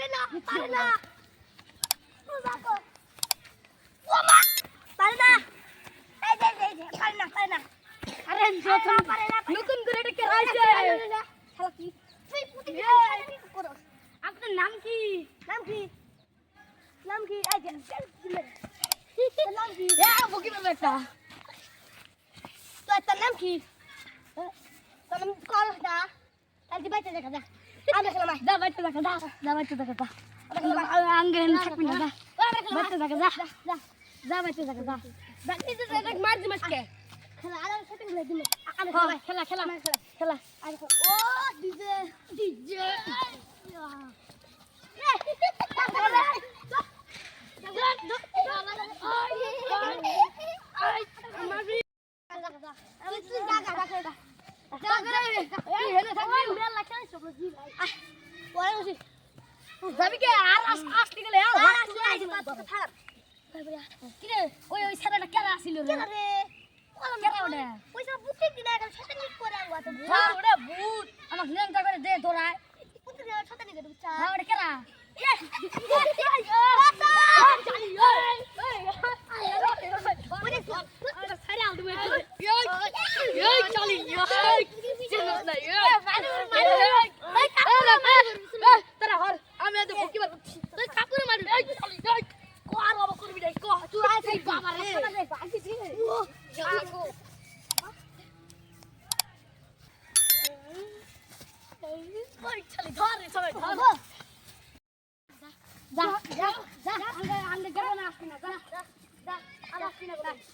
পারে না পারে না ও বাবা ও মা পারে না এই যে এই যে পারে না পারে না আরে নতুন নতুন করে এটা কে হয়েছে খেলা কি তুই পুতি কি করো আপনার নাম কি নাম কি নাম কি এই যে তোর নাম কি এ বকি না একটা তোর তোর নাম কি তোর নাম কল দা দি বাইতে দেখা যা আমরা খেলা মাই দা বাইতে দেখা দা দা বাইতে দেখা দা আঙ্গে থাকবি না দা বাইতে দেখা দা দা বাইতে দেখা দা দা এই যে মার দি মাসকে খেলা আলাদা সেটিং করে দিলে আমি হ্যাঁ, খেলা খেলা খেলা খেলা খেলা ও ডিজে ডিজে যাবি কে আর আস আসতে গেলে আর কিরে? ওই ওই ছেলেটা কেন আসিল রে? কেন ওটা? পয়সা বুকে দিলে এখন সাথে নিক করে আনব তো হ্যাঁ ওটা ভূত। আমাকে লেংটা করে দে তোরায় পুত্র সাথে নিক করে বুঝছা হ্যাঁ ওটা কেনা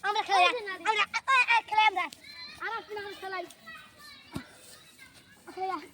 আমরা খেলাই আমরা খেলাই আমরা। খেলাই।